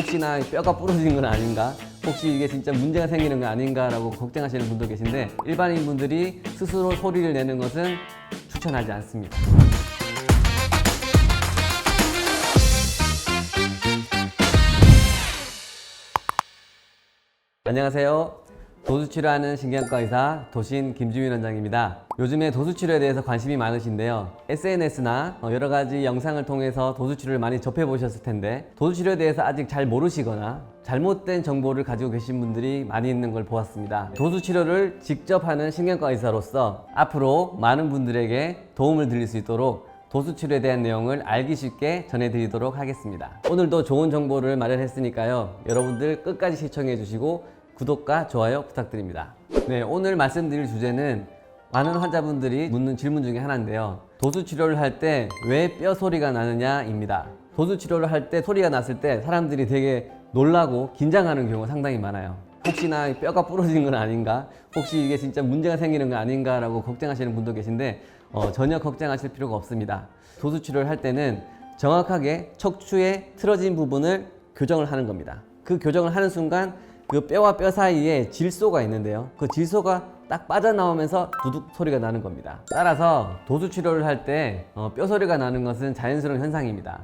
혹시나 뼈가 부러지는 건 아닌가? 혹시 이게 진짜 문제가 생기는 거 아닌가라고 걱정하시는 분도 계신데 일반인 분들이 스스로 소리를 내는 것은 추천하지 않습니다. 안녕하세요. 도수치료하는 신경과 의사 도신 김주민 원장입니다. 요즘에 도수치료에 대해서 관심이 많으신데요. SNS나 여러 가지 영상을 통해서 도수치료를 많이 접해 보셨을 텐데 도수치료에 대해서 아직 잘 모르시거나 잘못된 정보를 가지고 계신 분들이 많이 있는 걸 보았습니다. 도수치료를 직접 하는 신경과 의사로서 앞으로 많은 분들에게 도움을 드릴 수 있도록 도수치료에 대한 내용을 알기 쉽게 전해드리도록 하겠습니다. 오늘도 좋은 정보를 마련했으니까요. 여러분들 끝까지 시청해 주시고 구독과 좋아요 부탁드립니다. 네, 오늘 말씀드릴 주제는 많은 환자분들이 묻는 질문 중에 하나인데요. 도수 치료를 할 때 왜 뼈 소리가 나느냐입니다. 도수 치료를 할 때 소리가 났을 때 사람들이 되게 놀라고 긴장하는 경우가 상당히 많아요. 혹시나 뼈가 부러진 건 아닌가? 혹시 이게 진짜 문제가 생기는 건 아닌가라고 걱정하시는 분도 계신데 어, 전혀 걱정하실 필요가 없습니다. 도수 치료를 할 때는 정확하게 척추의 틀어진 부분을 교정을 하는 겁니다. 그 교정을 하는 순간 그 뼈와 뼈 사이에 질소가 있는데요. 그 질소가 딱 빠져나오면서 두둑 소리가 나는 겁니다. 따라서 도수 치료를 할때 어, 뼈 소리가 나는 것은 자연스러운 현상입니다.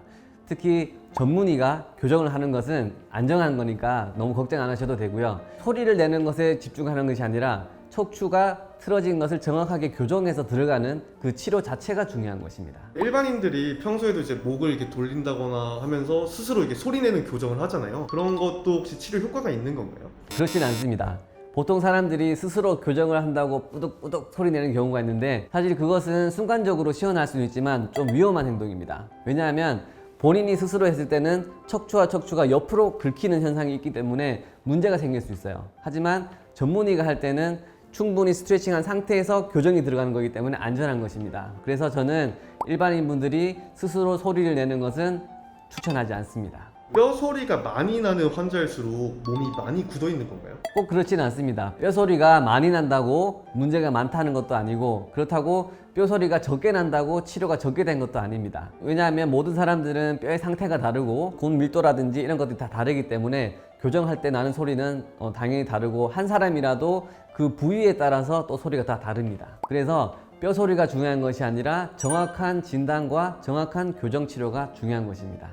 특히 전문의가 교정을 하는 것은 안정한 거니까 너무 걱정 안 하셔도 되고요. 소리를 내는 것에 집중하는 것이 아니라 척추가 틀어진 것을 정확하게 교정해서 들어가는 그 치료 자체가 중요한 것입니다. 일반인들이 평소에도 이제 목을 이렇게 돌린다거나 하면서 스스로 이렇게 소리내는 교정을 하잖아요. 그런 것도 혹시 치료 효과가 있는 건가요? 그렇진 않습니다. 보통 사람들이 스스로 교정을 한다고 뿌득뿌득 소리 내는 경우가 있는데 사실 그것은 순간적으로 시원할 수는 있지만 좀 위험한 행동입니다. 왜냐하면 본인이 스스로 했을 때는 척추와 척추가 옆으로 긁히는 현상이 있기 때문에 문제가 생길 수 있어요. 하지만 전문의가 할 때는 충분히 스트레칭한 상태에서 교정이 들어가는 거기 때문에 안전한 것입니다. 그래서 저는 일반인 분들이 스스로 소리를 내는 것은 추천하지 않습니다. 뼈 소리가 많이 나는 환자일수록 몸이 많이 굳어 있는 건가요? 꼭 그렇지는 않습니다. 뼈 소리가 많이 난다고 문제가 많다는 것도 아니고 그렇다고 뼈 소리가 적게 난다고 치료가 적게 된 것도 아닙니다. 왜냐하면 모든 사람들은 뼈의 상태가 다르고 군 밀도라든지 이런 것들이 다 다르기 때문에 교정할 때 나는 소리는 어, 당연히 다르고 한 사람이라도 그 부위에 따라서 또 소리가 다 다릅니다. 그래서 뼈 소리가 중요한 것이 아니라 정확한 진단과 정확한 교정 치료가 중요한 것입니다.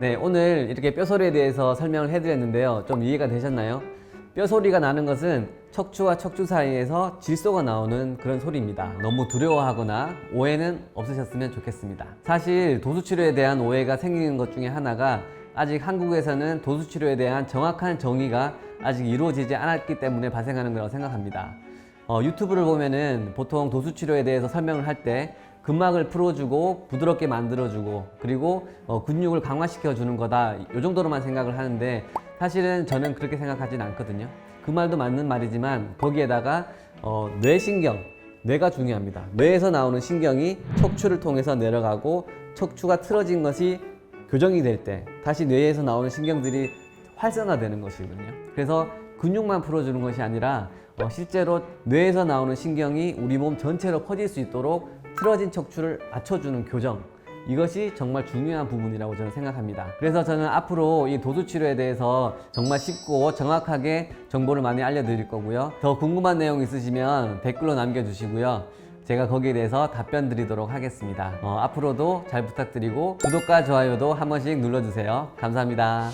네, 오늘 이렇게 뼈 소리에 대해서 설명을 해드렸는데요. 좀 이해가 되셨나요? 뼈 소리가 나는 것은 척추와 척추 사이에서 질소가 나오는 그런 소리입니다. 너무 두려워하거나 오해는 없으셨으면 좋겠습니다. 사실 도수치료에 대한 오해가 생기는 것 중에 하나가 아직 한국에서는 도수치료에 대한 정확한 정의가 아직 이루어지지 않았기 때문에 발생하는 거라고 생각합니다. 어, 유튜브를 보면은 보통 도수치료에 대해서 설명을 할 때 근막을 풀어주고 부드럽게 만들어주고 그리고 어, 근육을 강화시켜 주는 거다. 이 정도로만 생각을 하는데 사실은 저는 그렇게 생각하진 않거든요. 그 말도 맞는 말이지만 거기에다가 어, 뇌신경 뇌가 중요합니다. 뇌에서 나오는 신경이 척추를 통해서 내려가고 척추가 틀어진 것이 교정이 될 때 다시 뇌에서 나오는 신경들이 활성화되는 것이거든요 그래서 근육만 풀어주는 것이 아니라 어, 실제로 뇌에서 나오는 신경이 우리 몸 전체로 퍼질 수 있도록 틀어진 척추를 맞춰주는 교정 이것이 정말 중요한 부분이라고 저는 생각합니다. 그래서 저는 앞으로 이 도수 치료에 대해서 정말 쉽고 정확하게 정보를 많이 알려드릴 거고요. 더 궁금한 내용 있으시면 댓글로 남겨주시고요. 제가 거기에 대해서 답변 드리도록 하겠습니다. 어, 앞으로도 잘 부탁드리고 구독과 좋아요도 한 번씩 눌러주세요. 감사합니다.